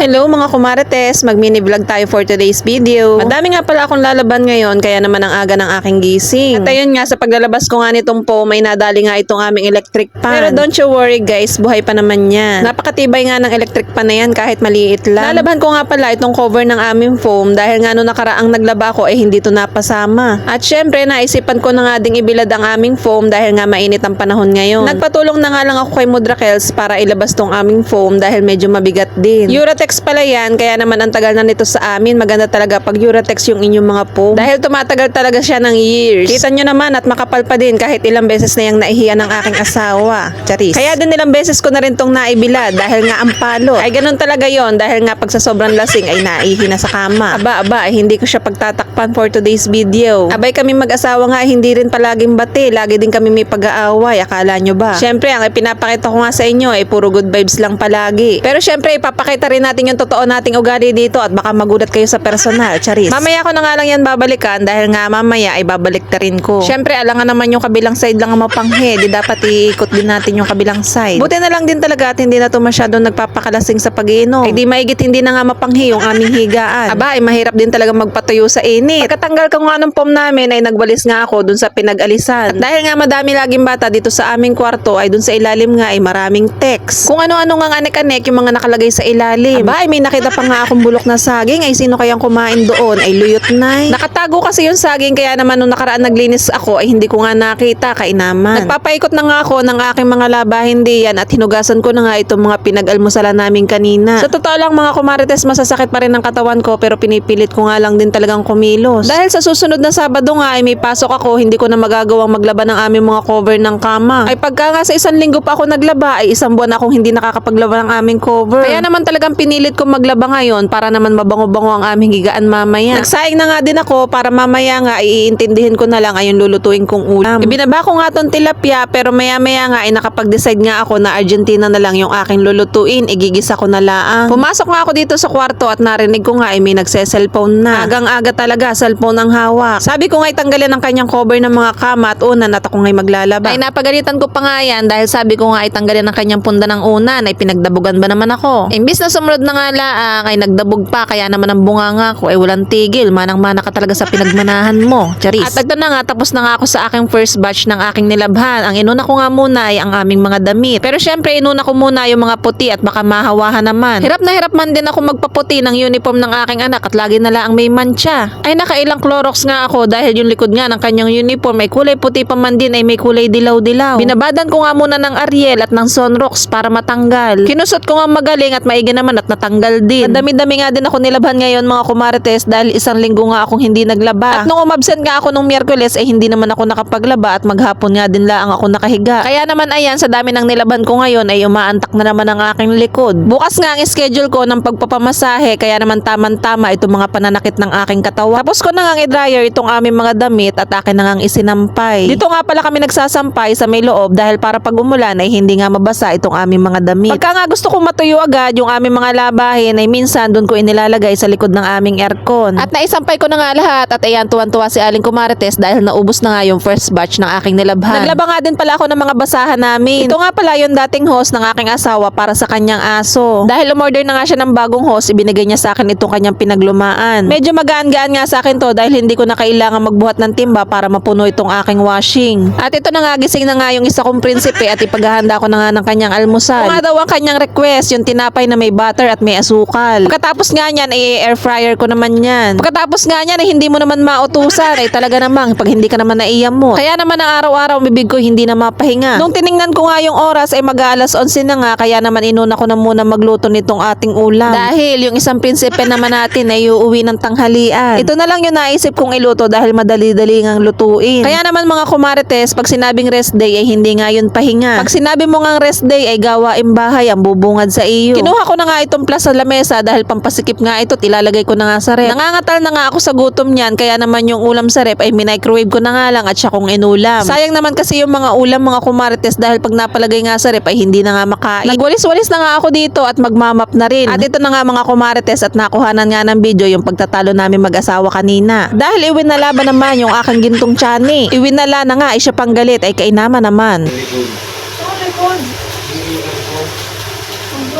Hello mga kumarites, mag-mini vlog tayo for today's video. Madami nga pala akong lalaban ngayon kaya naman ang aga ng aking gising. At ayun nga sa paglalabas ko nga nitong po may nadali nga itong aming electric pan. Pero don't you worry guys, buhay pa naman yan. Napakatibay nga ng electric pan na yan kahit maliit lang. Lalaban ko nga pala itong cover ng aming foam dahil nga nung nakaraang naglaba ko ay hindi to napasama. At syempre naisipan ko na nga ding ibilad ang aming foam dahil nga mainit ang panahon ngayon. Nagpatulong na nga lang ako kay Mudrakels para ilabas tong aming foam dahil medyo mabigat din. Uratex pala yan, kaya naman ang tagal na nito sa amin. Maganda talaga pag Uratex yung inyong mga foam. Dahil tumatagal talaga siya ng years. Kita nyo naman at makapal pa din kahit ilang beses na yung naihiya ng aking asawa. Charis. Kaya din ilang beses ko na rin tong naibilad dahil nga ang palo. Ay ganun talaga yon dahil nga pag sa sobrang lasing ay naihi na sa kama. Aba, aba, ay hindi ko siya pagtatakpan for today's video. Abay kami mag-asawa nga ay hindi rin palaging bati. Lagi din kami may pag-aaway. Akala nyo ba? Siyempre, ang ipinapakita ko nga sa inyo ay puro good vibes lang palagi. Pero siyempre, ipapakita rin natin yung totoo nating ugali dito at baka magulat kayo sa personal. Charis. Mamaya ko na nga lang yan babalikan dahil nga mamaya ay babalik na rin ko. Siyempre, alangan naman yung kabilang side lang ang mapanghe. Di dapat iikot din natin yung kabilang side. Buti na lang din talaga at hindi na to masyadong nagpapakalasing sa pag-iinom. Ay di maigit hindi na nga mapanghe yung aming higaan. Aba, ay mahirap din talaga magpatuyo sa init. Pagkatanggal ko nga ng pom namin ay nagwalis nga ako dun sa pinag-alisan. At dahil nga madami laging bata dito sa aming kwarto ay dun sa ilalim nga ay maraming text. Kung ano-ano nga anek-anek yung mga nakalagay sa ilalim. Aba, ay may nakita pa nga akong bulok na saging ay sino kayang kumain doon ay luyot na. Nakatago kasi yung saging kaya naman nung nakaraan naglinis ako ay hindi ko nga nakita kainaman. Nagpapaikot na nga ako ng aking mga labahin diyan at hinugasan ko na nga itong mga pinag-almusalan namin kanina. Sa totoo lang mga kumarites masasakit pa rin ang katawan ko pero pinipilit ko nga lang din talagang kumilos. Dahil sa susunod na Sabado nga ay may pasok ako hindi ko na magagawang maglaba ng aming mga cover ng kama. Ay pagka nga sa isang linggo pa ako naglaba ay isang buwan akong hindi nakakapaglaba ng aming cover. Kaya naman talagang pinilit ko maglaba ngayon para naman mabango-bango ang aming higaan mamaya. Nagsaing na nga din ako para mamaya nga iintindihin ko na lang ay yung lulutuin kong ulam. Ibinaba ko nga tong tilapia pero maya-maya nga ay nakapag-decide nga ako na Argentina na lang yung aking lulutuin. Igigisa ko na laang. Pumasok nga ako dito sa kwarto at narinig ko nga ay may nagse-cellphone na. Agang-aga talaga, cellphone ang hawak. Sabi ko nga tanggalin ang kanyang cover ng mga kama at unan at ako nga'y maglalaba. Ay napagalitan ko pa nga yan dahil sabi ko nga ay tanggalin ang kanyang punda ng unan ay pinagdabugan ba naman ako. Imbis na sumunod na nga laang ay nagdabog pa kaya naman ang bunganga ko ay walang tigil. Manang-mana ka talaga sa pinagmanahan mo. Charis. At ito na nga tapos na nga ako sa aking first batch ng aking nilabhan. Ang inuna ko nga muna ay ang aming mga damit. Pero syempre inuna ko muna yung mga puti at baka mahawahan naman. Hirap na hirap man din ako magpaputi ng uniform ng aking anak at lagi na lang may mancha. Ay nakailang Clorox nga ako dahil yung likod nga ng kanyang uniform ay kulay puti pa man din ay may kulay dilaw-dilaw. Binabadan ko nga muna ng Ariel at ng Sunrox para matanggal. Kinusot ko nga magaling at maigi naman at natanggal din. Ang dami-dami nga din ako nilabhan ngayon mga kumarites dahil isang linggo nga akong hindi naglaba. At nung umabsent nga ako nung Miyerkules ay hindi naman ako nakapaglaba at maghapon nga din lang ako nakahiga. Kaya naman ayan sa dami ng nilabhan ko ngayon ay umaantak na naman ang aking likod. Bukas nga ang schedule ko ng pagpapamasahe kaya naman taman-tama itong mga pananakit ng aking katawan. Tapos ko na nga i-dryer itong aming mga damit at akin na nga isinampay. Dito nga pala kami nagsasampay sa may loob dahil para pag umulan ay hindi nga mabasa itong aming mga damit. Pagka nga gusto kong matuyo agad yung aming mga labahin ay minsan doon ko inilalagay sa likod ng aming aircon. At naisampay ko na nga lahat at ayan tuwan-tuwa si Aling Kumarites dahil naubos na nga yung first batch ng aking nilabhan. Naglaba nga din pala ako ng mga basahan namin. Ito nga pala yung dating host ng aking asawa para sa kanyang aso. Dahil umorder na nga siya ng bagong host, ibinigay niya sa akin itong kanyang pinaglumaan. Medyo magaan-gaan nga sa akin to dahil hindi ko na kailangan magbuhat ng timba para mapuno itong aking washing. At ito na nga gising na nga yung isa kong prinsipe at ipaghahanda ko na nga ng kanyang almusal. Kung nga daw ang kanyang request, yung tinapay na may butter at may asukal. Pagkatapos nga niyan, ay air fryer ko naman yan. Pagkatapos nga niyan, ay hindi mo naman mautusan. Ay talaga namang pag hindi ka naman naiyam mo. Kaya naman ang araw-araw bibig ko hindi na mapahinga. Nung tiningnan ko nga yung oras ay mag-aalas 11 na nga kaya naman inuna ko na muna magluto nitong ating ulam. Dahil yung isang prinsipe naman natin ay uuwi ng tanghalian. Ito na lang yung naisip kong iluto dahil madali-dali ngang lutuin. Kaya naman mga kumarites, pag sinabing rest day ay hindi nga yun pahinga. Pag sinabi mo ngang rest day ay gawaing bahay ang bubungad sa iyo. Kinuha ko na nga itong plus sa lamesa dahil pampasikip nga ito, ilalagay ko na nga sa rep. Nangangatal na nga ako sa gutom niyan kaya naman yung ulam sa rep ay minicrowave ko na nga lang at siya kong inulam. Sayang naman kasi yung mga ulam mga kumarites dahil pag napalagay nga sa rep ay hindi na nga makain. Nagwalis-walis na nga ako dito at magmamap na rin. At ito na nga mga kumarites at nakuhanan nga ng video yung pagtatalo namin mag-asawa kanina. Dahil iwinala ba naman yung aking gintong chani. Iwinala na nga ay siya pang galit ay kainama naman.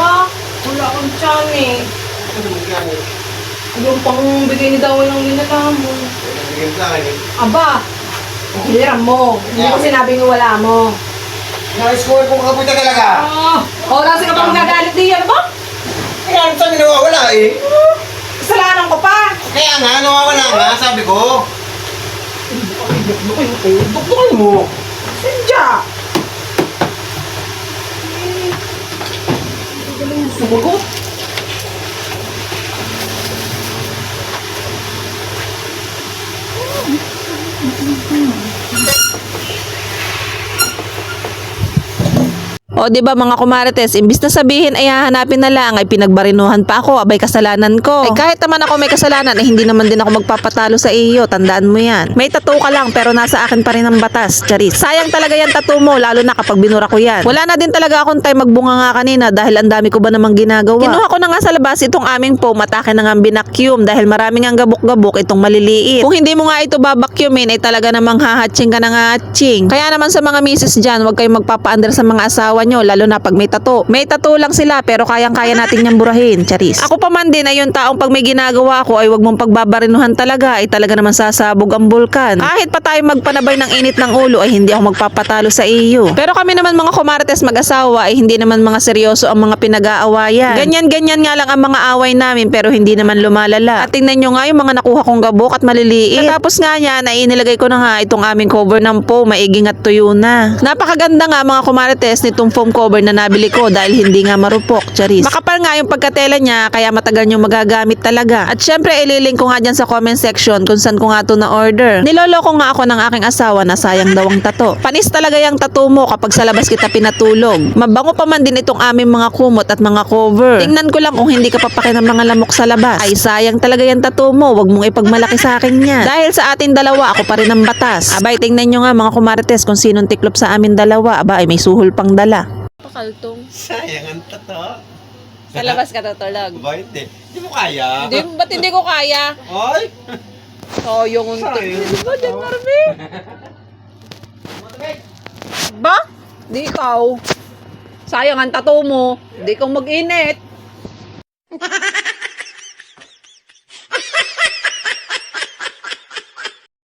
Sa wala akong tiyan eh. Ano? Yung pang bigay ni Dawa ng ginagawa mo. Nabigyan sa akin eh. Aba, hiram mo. Hindi ko sinabing wala mo. Nais ko kung kapunta talaga. Ah, oh, kasi ka pang gagalit diyan ba? Kaya ano saan nawawala eh? Kasalanan ko pa. Kaya nga, nawawala nga, sabi ko. Bukbukin mo. Сумку. O, di ba mga kumarites, imbis na sabihin ay hahanapin na lang, ay pinagbarinuhan pa ako, abay kasalanan ko. Eh kahit naman ako may kasalanan, eh hindi naman din ako magpapatalo sa iyo, tandaan mo yan. May tattoo ka lang, pero nasa akin pa rin ang batas, charis. Sayang talaga yan tattoo mo, lalo na kapag binura ko yan. Wala na din talaga akong time magbunga nga kanina dahil ang dami ko ba namang ginagawa. Kinuha ko na nga sa labas itong aming foam at akin na nga binakyum dahil maraming ang gabok-gabok itong maliliit. Kung hindi mo nga ito babakyumin, ay talaga namang hahatching ka na nga hatching. Kaya naman sa mga misis dyan, huwag kayong magpapaandar sa mga asawa nyo, lalo na pag may tato. May tato lang sila, pero kayang-kaya natin niyang burahin, charis. Ako pa man din ay yung taong pag may ginagawa ko ay huwag mong pagbabarinuhan talaga, ay talaga naman sasabog ang bulkan. Kahit pa tayo magpanabay ng init ng ulo, ay hindi ako magpapatalo sa iyo. Pero kami naman mga kumarites mag-asawa, ay hindi naman mga seryoso ang mga pinag-aawayan. Ganyan-ganyan nga lang ang mga away namin, pero hindi naman lumalala. At tingnan nyo nga yung mga nakuha kong gabok at maliliit. Tapos nga niya, na ko na nga itong aming cover ng po, maiging at tuyo na. Napakaganda nga mga kumarites nitong foam cover na nabili ko dahil hindi nga marupok, charis. Makapal nga yung pagkatela niya, kaya matagal nyo magagamit talaga. At syempre, ililink ko nga dyan sa comment section kung saan ko nga to na order. Niloloko nga ako ng aking asawa na sayang daw ang tato. Panis talaga yung tato mo kapag sa labas kita pinatulog. Mabango pa man din itong aming mga kumot at mga cover. Tingnan ko lang kung hindi ka papaki ng mga lamok sa labas. Ay sayang talaga yung tato mo, wag mong ipagmalaki sa akin yan. Dahil sa atin dalawa, ako pa rin ang batas. Abay, tingnan nyo nga mga kumarites kung sinong tiklop sa amin dalawa. Aba, ay may suhol pang dala. Pakaltong. Sayang ang tato. Sa labas ka tutulog. Ba, hindi. Hindi mo kaya. Hindi, ba't hindi ko kaya? Ay! Oh, yung unti. Sayang. Ba, dyan, Marvin? Ba? Di ikaw. Sayang ang tattoo mo. Di kang mag-init.